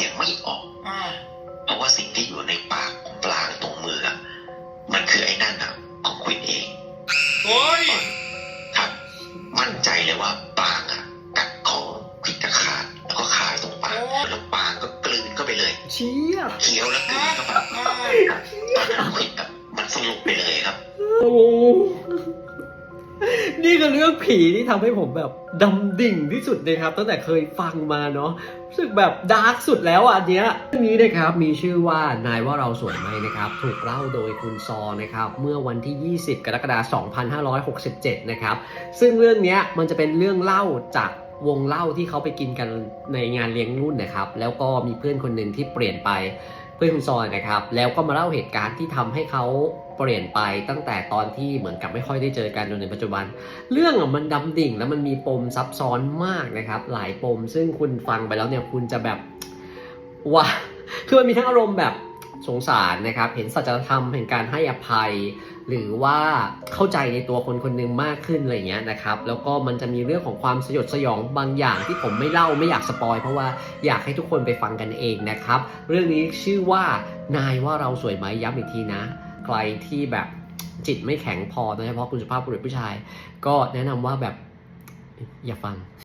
สียงไม่ออกเพราะว่าสิ่งที่อยู่ในปากของปลาตรงมือมันคือไอ้นั่นอะของควินเองโอ้ยครับ มั่นใจเลยว่าปางอะกัดของควินจะขาดแล้วก็ขาดตรงปากแล้วปางก็กลืนเข้าไปเลยเช่คี้ยวแล้วกลืนเข้าไปตอนนั้นควิแบ นี่คือเรื่องผีที่ทำให้ผมแบบดำดิ่งที่สุดเลยครับ ตั้งแต่เคยฟังมาเนาะรู้สึกแบบดาร์กสุดแล้วอันเนี้ยเรื่องนี้นะครับมีชื่อว่านายว่าเราสวยไหมนะครับ ถูกเล่าโดยคุณซอนะครับ เมื่อวันที่ 20 กรกฎาคม2567 นะครับ ซึ่งเรื่องเนี้ยมันจะเป็นเรื่องเล่าจากวงเล่าที่เขาไปกินกันในงานเลี้ยงรุ่นนะครับ แล้วก็มีเพื่อนคนหนึ่งที่เปลี่ยนไปเพื่อนคุณซอนะครับ แล้วก็มาเล่าเหตุการณ์ที่ทำให้เขา เปลี่ยนไปตั้งแต่ตอนที่เหมือนกับไม่ค่อยได้เจอกันจนถึงปัจจุบัน เรื่องมันดำดิ่งแล้วมันมีปมซับซ้อนมากนะครับ หลายปมซึ่งคุณฟังไปแล้วเนี่ยคุณจะแบบว้าคือมันมีทั้งอารมณ์แบบสงสารนะครับ เห็นสัจธรรมแห่งการให้อภัย หรือว่าเข้าใจในตัวคนคนหนึ่งมากขึ้นอะไรเงี้ยนะครับ แล้วก็มันจะมีเรื่องของความสยดสยองบางอย่างที่ผมไม่เล่าไม่อยากสปอยเพราะว่าอยากให้ทุกคนไปฟังกันเองนะครับ เรื่องนี้ชื่อว่านายว่าเราสวยไหมย้ำอีกทีนะ ใครที่แบบจิตไม่แข็งพอโดยเฉพาะคุณสุภาพบุรุษผู้ชาย ก็แนะนำว่าแบบอย่าฟัง